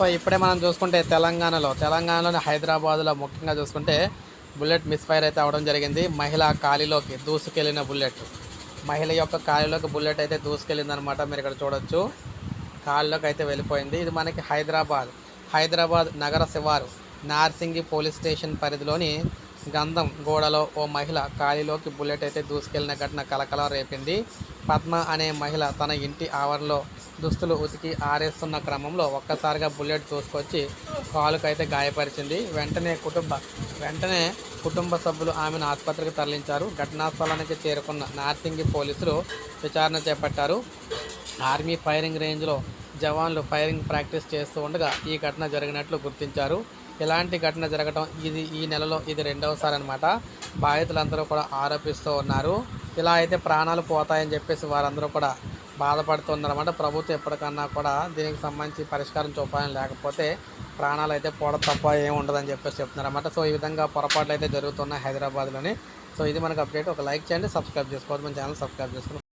So ఇప్పుడే మనం చూసుకుంటే తెలంగాణలో తెలంగాణలోని హైదరాబాద్లో ముఖ్యంగా చూసుకుంటే బుల్లెట్ మిస్ఫైర్ అయితే అవడం జరిగింది. మహిళ కాలిలోకి దూసుకెళ్ళిన బుల్లెట్. మహిళ యొక్క కాలిలోకి బుల్లెట్ అయితే దూసుకెళ్ళిందనమాట మీరు ఇక్కడ చూడొచ్చు. కాలిలోకి అయితే వెళ్ళిపోయింది. ఇది మనకి హైదరాబాద్ హైదరాబాద్ నగర శివారు నార్సింగి పోలీస్ స్టేషన్ పరిధిలోని గంధం గోడలో ఓ మహిళ కాలిలోకి బుల్లెట్ అయితే దూసుకెళ్ళిన ఘటన కలకలం రేపింది. పద్మ అనే మహిళ తన ఇంటి ఆవరణలో దుస్తులు ఉతికి ఆరేస్తున్న క్రమంలో ఒక్కసారిగా బుల్లెట్ చూసుకొచ్చి కాలుకైతే గాయపరిచింది. వెంటనే కుటుంబ వెంటనే కుటుంబ సభ్యులు ఆమెను ఆసుపత్రికి తరలించారు. ఘటనా స్థలానికి చేరుకున్న నార్సింగి పోలీసులు విచారణ చేపట్టారు. ఆర్మీ ఫైరింగ్ రేంజ్లో జవాన్లు ఫైరింగ్ ప్రాక్టీస్ చేస్తూ ఉండగా ఈ ఘటన జరిగినట్లు గుర్తించారు. ఇలాంటి ఘటన జరగడం ఇది ఈ నెలలో ఇది రెండవసారి అనమాట బాధితులందరూ కూడా ఆరోపిస్తూ ఉన్నారు. ఇలా అయితే ప్రాణాలు పోతాయని చెప్పేసి వారందరూ కూడా బాధపడుతున్నారన్నమాట ప్రభుత్వం ఎప్పటికన్నా కూడా దీనికి సంబంధించి పరిష్కారం చూపాలని లేకపోతే ప్రాణాలు అయితే పోవడం తప్ప ఏమి ఉండదని చెప్పేసి చెప్తున్నారన్నమాట. సో ఈ విధంగా పొరపాట్లు అయితే జరుగుతున్నాయి హైదరాబాద్లోని. సో ఇది మనకు అప్డేట్. ఒక లైక్ చేయండి సబ్స్క్రైబ్ చేసుకోవద్దు. మన ఛానల్ సబ్స్క్రైబ్ చేసుకోండి